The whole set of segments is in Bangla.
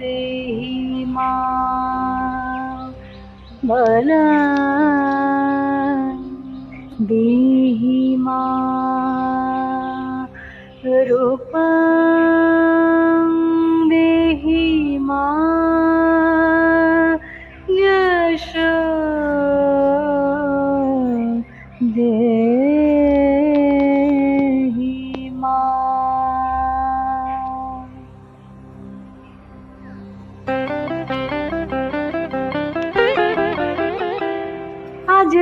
देहि मा बला देहि मा रूपं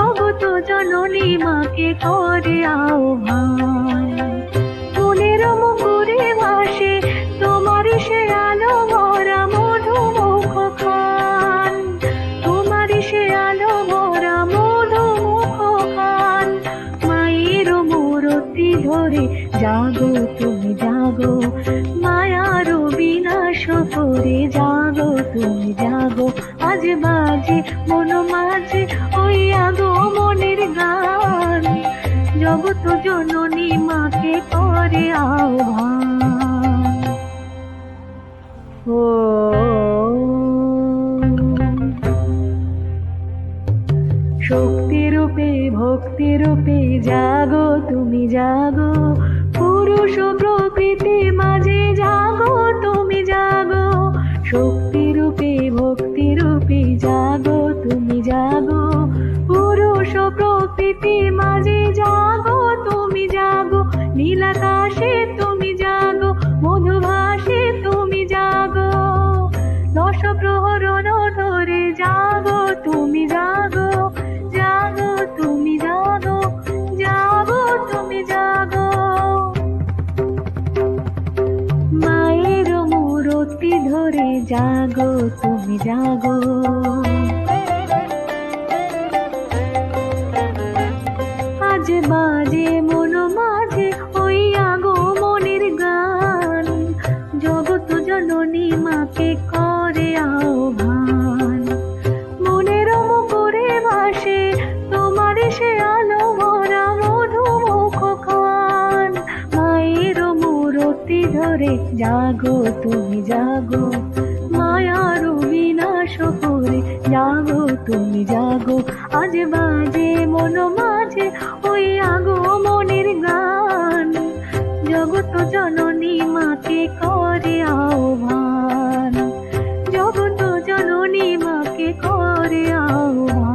জগত জননী মাকে করে আহ্বান। মনের মুকুরে ভাসে তোমার সে আলো ভরা মধু মুখ খান। তোমার সে আলো ভরা মধু মুখ খান। মায়ের মূরতি ধরে জাগো তুমি জাগো। মায়ার বিনাশ করে জাগো তুমি জাগো। আজ বাজে, মন মাঝে, ওই আগো মনের গান। জগত জননী মাকে করে আহ্বান। ও। শক্তি রূপে, ভক্তি রূপে জাগো, তুমি জাগো। পুরুষ প্রকৃতি মাঝে জাগো, তুমি জাগো। শক্তি প্রকৃতি মাঝে জাগো, তুমি জাগো, নীলাকাশে তুমি জাগো মধুভাষে তুমি জাগো। দশ প্রহরণ ধরে জাগো, তুমি জাগো জাগো, তুমি জাগো জাগো, তুমি জাগো। মায়ের মূরতি ধরে জাগো, তুমি জাগো। বাজে মন মাঝে ওই আগো মনের গান। জগত জননী মাকে করে করে জাগো, তুমি জাগো। মায়ার বিনাশ শহরে, জাগো, তুমি জাগো। আজ বাজে, মন মাঝে, ওই আগো মনের গান। জগত জননী মাকে করে আহ্বান। জগত জননী মাকে করে আহ্বান।